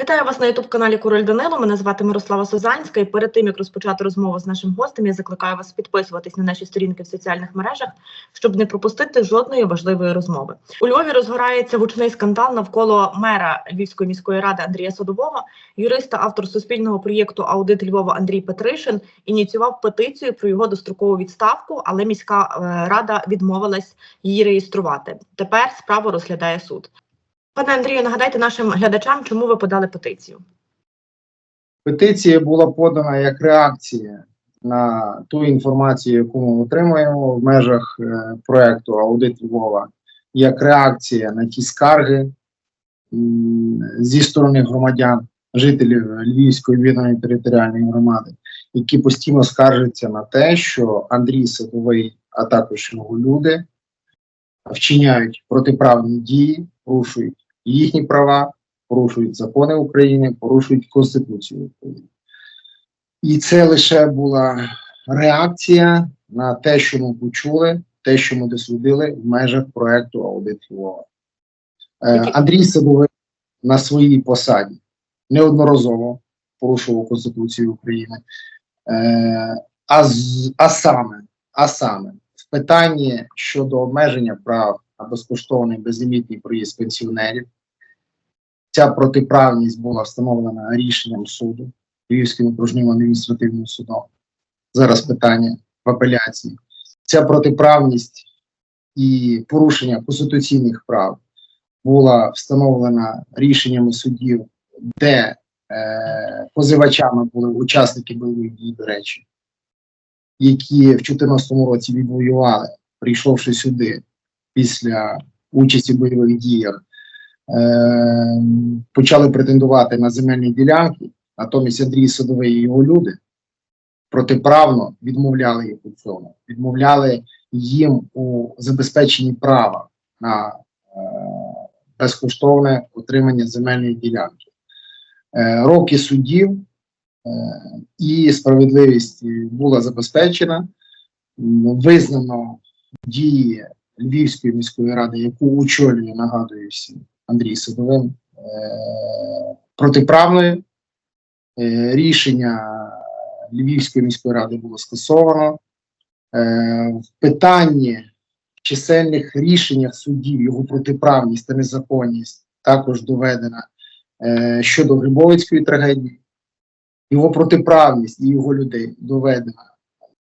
Вітаю вас на youtube каналі Король Данило. Мене звати Мирослава Созанська. І перед тим як розпочати розмову з нашим гостем, я закликаю вас підписуватись на наші сторінки в соціальних мережах, щоб не пропустити жодної важливої розмови. У Львові розгорається гучний скандал навколо мера Львівської міської ради Андрія Садового. Юрист та автор суспільного проєкту Аудит Львова Андрій Петришин ініціював петицію про його дострокову відставку, але міська е, рада відмовилась її реєструвати. Тепер справу розглядає суд. Пане Андрію, нагадайте нашим глядачам, чому ви подали петицію. Петиція була подана як реакція на ту інформацію, яку ми отримуємо в межах е, проекту Аудит Львова, як реакція на ті скарги зі сторони громадян, жителів Львівської об'єднаної територіальної громади, які постійно скаржаться на те, що Андрій Садовий, а також його люди вчиняють протиправні дії, порушують їхні права, порушують закони України, порушують Конституцію України. І це лише була реакція на те, що ми почули, те, що ми дослідили в межах проекту Аудит Львова. Е, Андрій Садовий на своїй посаді неодноразово порушував Конституцію України. Е, а, а саме, а саме в питанні щодо обмеження прав на безкоштовний безлімітний проїзд пенсіонерів. Ця протиправність була встановлена рішенням суду, Львівським окружним адміністративним судом. Зараз питання в апеляції. Ця протиправність і порушення конституційних прав була встановлена рішеннями судів, де е, позивачами були учасники бойових дій, до речі, які в 2014 році відвоювали, прийшовши сюди після участі в бойових діях, е, почали претендувати на земельні ділянки, натомість Андрій Садовий і його люди протиправно відмовляли їх у цьому, відмовляли їм у забезпеченні права на е, безкоштовне отримання земельної ділянки. Е, роки судів е, і справедливість була забезпечена, визнано дії Львівської міської ради, яку очолює, нагадую всім, Андрій Садовим, е, протиправною. Е, Рішення Львівської міської ради було скасовано. Е, В питанні чисельних рішеннях судів, його протиправність та незаконність також доведена щодо Грибовицької трагедії. Його протиправність і його людей доведена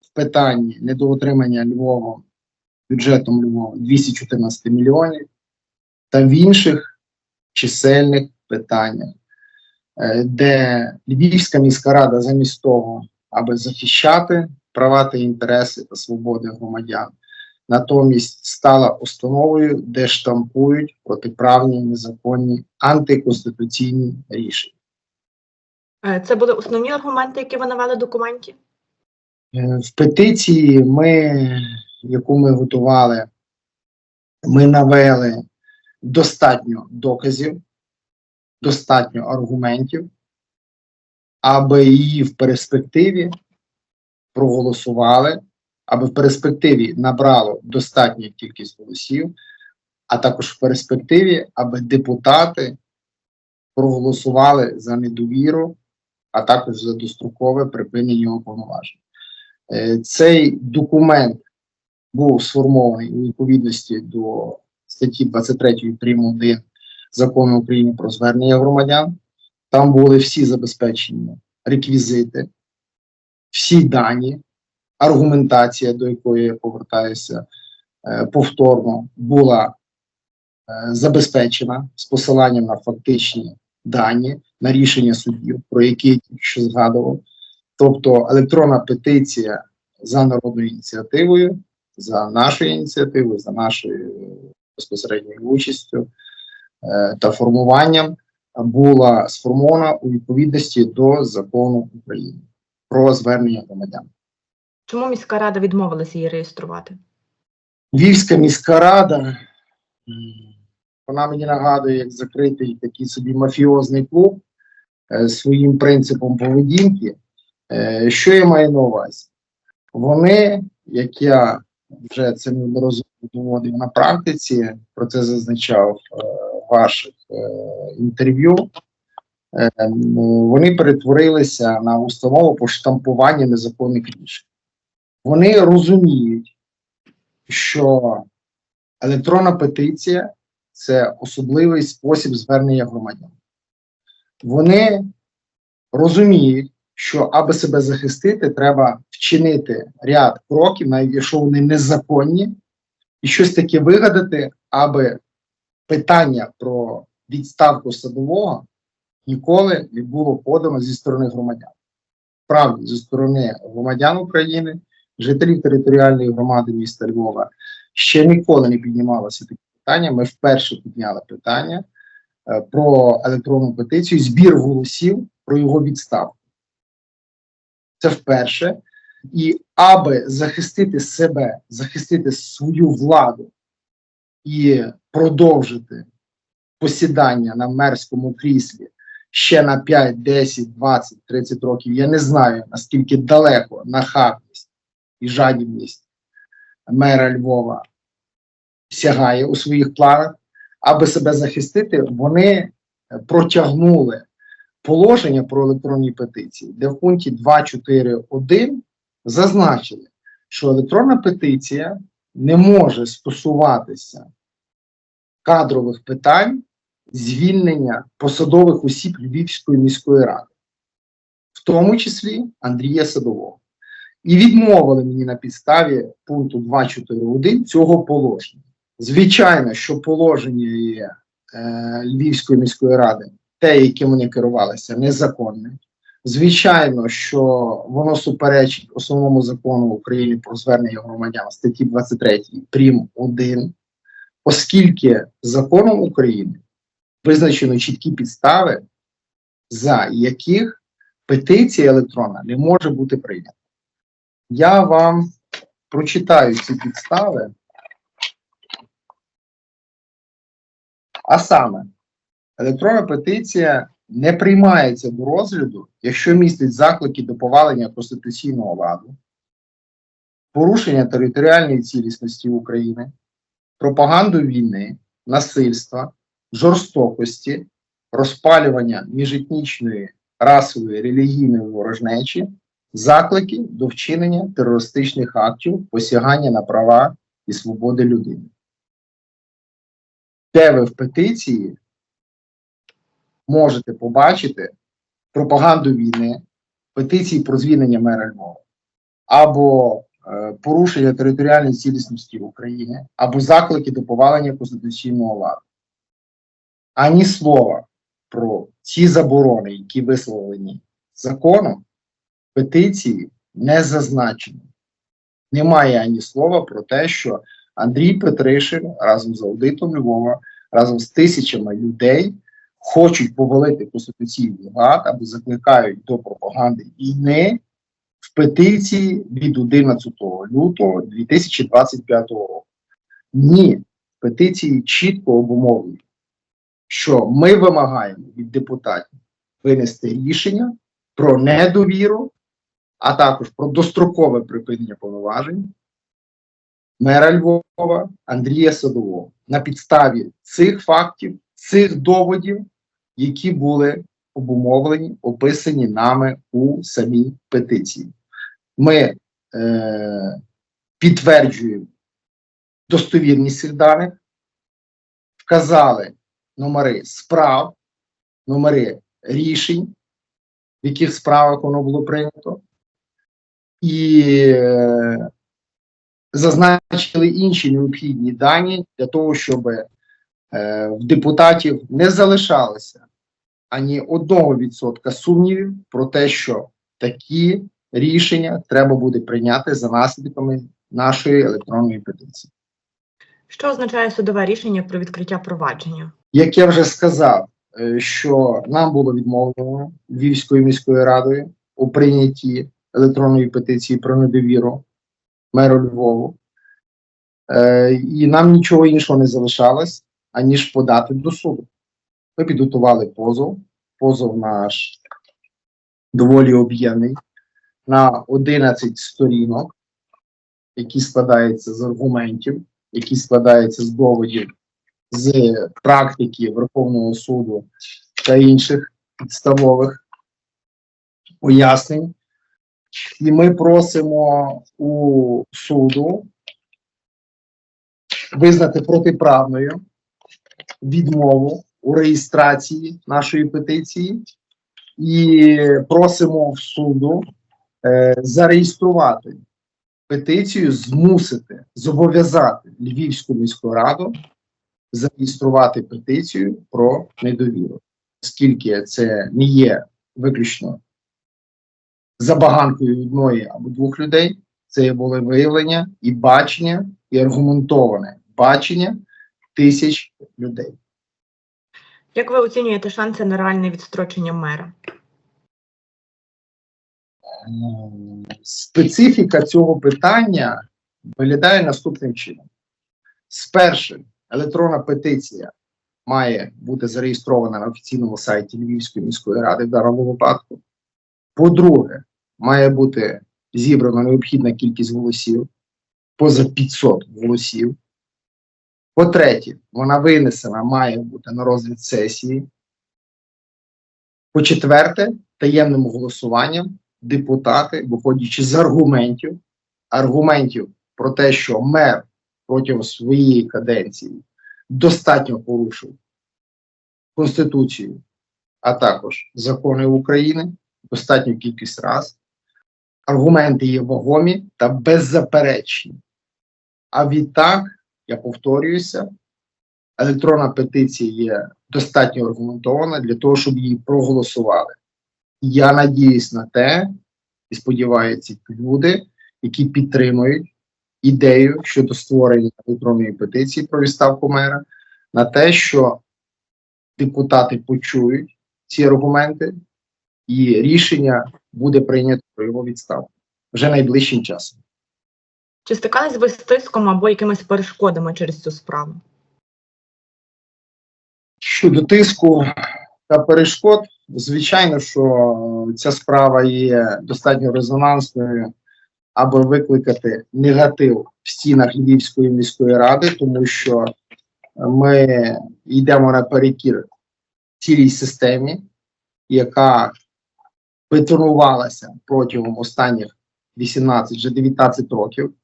в питанні недоотримання Львовом бюджетом Львова 214 мільйонів та в інших чисельних питаннях, е, де Львівська міська рада замість того, аби захищати права та інтереси та свободи громадян, натомість стала установою, де штампують протиправні, незаконні антиконституційні рішення. Е, Це були основні аргументи, які ви навели в документі. Е, В петиції, ми, яку ми готували, ми навели достатньо доказів, достатньо аргументів, аби її в перспективі проголосували, аби в перспективі набрало достатню кількість голосів, а також в перспективі, аби депутати проголосували за недовіру, а також за дострокове припинення його повноважень. Е, Цей документ був сформований у відповідності до статті 23 прим. 1 закону України про звернення громадян. Там були всі забезпечені реквізити, всі дані, аргументація, до якої я повертаюся е, повторно, була е, забезпечена з посиланням на фактичні дані, на рішення суддів, про які я що згадував. Тобто електронна петиція за народною ініціативою, за нашою ініціативою, за нашою безпосередньою участю е, та формуванням була сформована у відповідності до закону України про звернення громадян. Чому міська рада відмовилася її реєструвати? Львівська міська рада, вона мені нагадує, як закритий такий собі мафіозний клуб е, своїм принципом поведінки. Е, що я маю на увазі? Вони, як я вже це неодноразово доводив на практиці, про це зазначав е, в ваших е, інтерв'ю, е, вони перетворилися на установу по штампуванню незаконних рішень. Вони розуміють, що електронна петиція це особливий спосіб звернення громадян. Вони розуміють, що аби себе захистити, треба вчинити ряд кроків, навіть якщо вони незаконні, і щось таке вигадати, аби питання про відставку садового ніколи не було подано зі сторони громадян. Правда, зі сторони громадян України, жителів територіальної громади міста Львова, ще ніколи не піднімалося таке питання. Ми вперше підняли питання е, про електронну петицію, збір голосів про його відставку. Це вперше. І аби захистити себе, захистити свою владу і продовжити посідання на мерському кріслі ще на 5, 10, 20, 30 років, я не знаю наскільки далеко нахабність і жадібність мера Львова сягає у своїх планах, аби себе захистити, вони протягнули положення про електронні петиції, де в пункті 2.4.1 зазначили, що електронна петиція не може стосуватися кадрових питань звільнення посадових осіб Львівської міської ради, в тому числі Андрія Садового. І відмовили мені на підставі пункту 2.4.1 цього положення. Звичайно, що положення є е, Львівської міської ради, те, яким вони керувалися, незаконне. Звичайно, що воно суперечить основному закону України про звернення громадян статті 23 прим. 1, оскільки законом України визначено чіткі підстави, за яких петиція електронна не може бути прийнята. Я вам прочитаю ці підстави. А саме, електронна петиція не приймається до розгляду, якщо містить заклики до повалення конституційного ладу, порушення територіальної цілісності України, пропаганду війни, насильства, жорстокості, розпалювання міжетнічної, расової, релігійної ворожнечі, заклики до вчинення терористичних актів, посягання на права і свободи людини. Де ви в петиції можете побачити пропаганду війни, петиції про звільнення мера Львова, або е, порушення територіальної цілісності України, або заклики до повалення конституційного ладу. Ані слова про ці заборони, які висловлені законом, петиції не зазначено. Немає ані слова про те, що Андрій Петришин разом з аудитом Львова, разом з тисячами людей хочуть повалити конституційний лад або закликають до пропаганди війни в петиції від 11 лютого 2025 року. Ні, петиції чітко обумовлено, що ми вимагаємо від депутатів винести рішення про недовіру, а також про дострокове припинення повноважень мера Львова Андрія Садового на підставі цих фактів, цих доводів, які були обумовлені, описані нами у самій петиції. Ми е, підтверджуємо достовірність цих даних, вказали номери справ, номери рішень, в яких справах воно було прийнято, і е, зазначили інші необхідні дані для того, щоб в депутатів не залишалося ані одного відсотка сумнівів про те, що такі рішення треба буде прийняти за наслідками нашої електронної петиції. Що означає судове рішення про відкриття провадження? Як я вже сказав, е, що нам було відмовлено Львівською міською радою у прийнятті електронної петиції про недовіру меру Львову, Е, і нам нічого іншого не залишалось, аніж подати до суду. Ми підготували позов. Позов наш доволі об'ємний на 11 сторінок, які складаються з аргументів, які складаються з доводів з практики Верховного суду та інших підставових пояснень. І ми просимо у суду визнати протиправною відмову у реєстрації нашої петиції. І просимо в суду е, зареєструвати петицію, змусити, зобов'язати Львівську міську раду зареєструвати петицію про недовіру, оскільки це не є виключно забаганкою одної або двох людей, це є волевиявлення і бачення, і аргументоване бачення тисяч людей. Як ви оцінюєте шанси на реальне відстрочення мера? Специфіка цього питання виглядає наступним чином. Спершу, електронна петиція має бути зареєстрована на офіційному сайті Львівської міської ради в даному випадку. По-друге, має бути зібрана необхідна кількість голосів, поза 500 голосів. По-третє, вона винесена має бути на розгляд сесії. По-четверте, таємним голосуванням депутати, виходячи з аргументів, аргументів про те, що мер протягом своєї каденції достатньо порушив Конституцію, а також закони України достатню кількість раз. Аргументи є вагомі та беззаперечні. А відтак, я повторююся, електронна петиція є достатньо аргументована для того, щоб її проголосували. Я надіюсь на те, і сподіваються люди, які підтримують ідею щодо створення електронної петиції про відставку мера, на те, що депутати почують ці аргументи, і рішення буде прийнято про його відставку вже найближчим часом. Чи стикались ви з тиском або якимись перешкодами через цю справу? Щодо тиску та перешкод, звичайно, що ця справа є достатньо резонансною, аби викликати негатив в стінах Львівської міської ради, тому що ми йдемо наперекір цілій системі, яка бетонувалася протягом останніх 18 вже 19 років.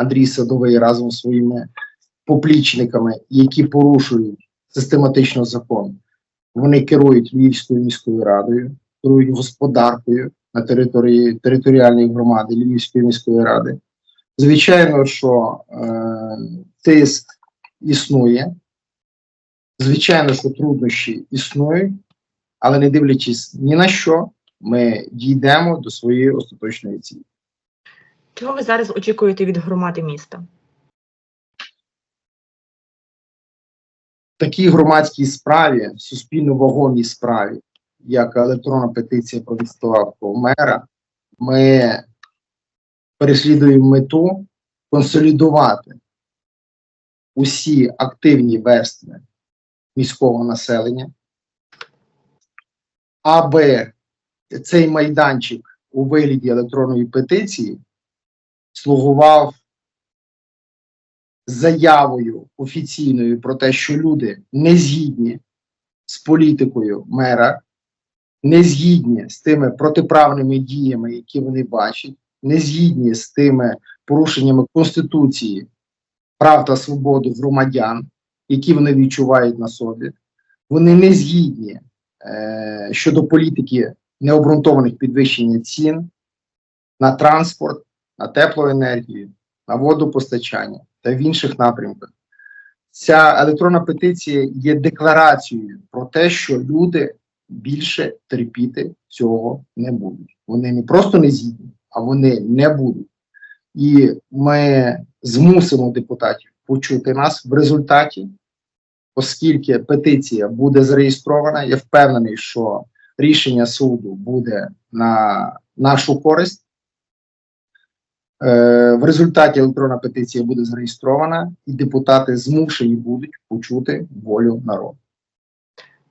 Андрій Садовий разом з своїми поплічниками, які порушують систематично закон. Вони керують Львівською міською радою, керують господаркою на території територіальної громади Львівської міської ради. Звичайно, що е, тиск існує. Звичайно, що труднощі існують, але не дивлячись ні на що, ми дійдемо до своєї остаточної цілі. Чого ви зараз очікуєте від громади міста? такій громадській справі, суспільно вагомій справі, як електронна петиція про відставку мера, ми переслідуємо мету консолідувати усі активні верстви міського населення, аби цей майданчик у вигляді електронної петиції слугував заявою офіційною про те, що люди не згідні з політикою мера, не згідні з тими протиправними діями, які вони бачать, не згідні з тими порушеннями Конституції, прав та свободи громадян, які вони відчувають на собі. Вони не згідні е, щодо політики необґрунтованих підвищення цін на транспорт, на теплоенергію, на водопостачання та в інших напрямках. Ця електронна петиція є декларацією про те, що люди більше терпіти цього не будуть. Вони не просто не згідні, а вони не будуть. І ми змусимо депутатів почути нас в результаті, оскільки петиція буде зареєстрована. Я впевнений, що рішення суду буде на нашу користь. Е, В результаті електронна петиція буде зареєстрована, і депутати змушені будуть почути волю народу.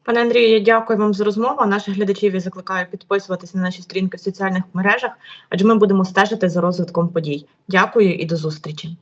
Пане Андрію, я дякую вам за розмову. Наших глядачів я закликаю підписуватися на наші сторінки в соціальних мережах, адже ми будемо стежити за розвитком подій. Дякую і до зустрічі.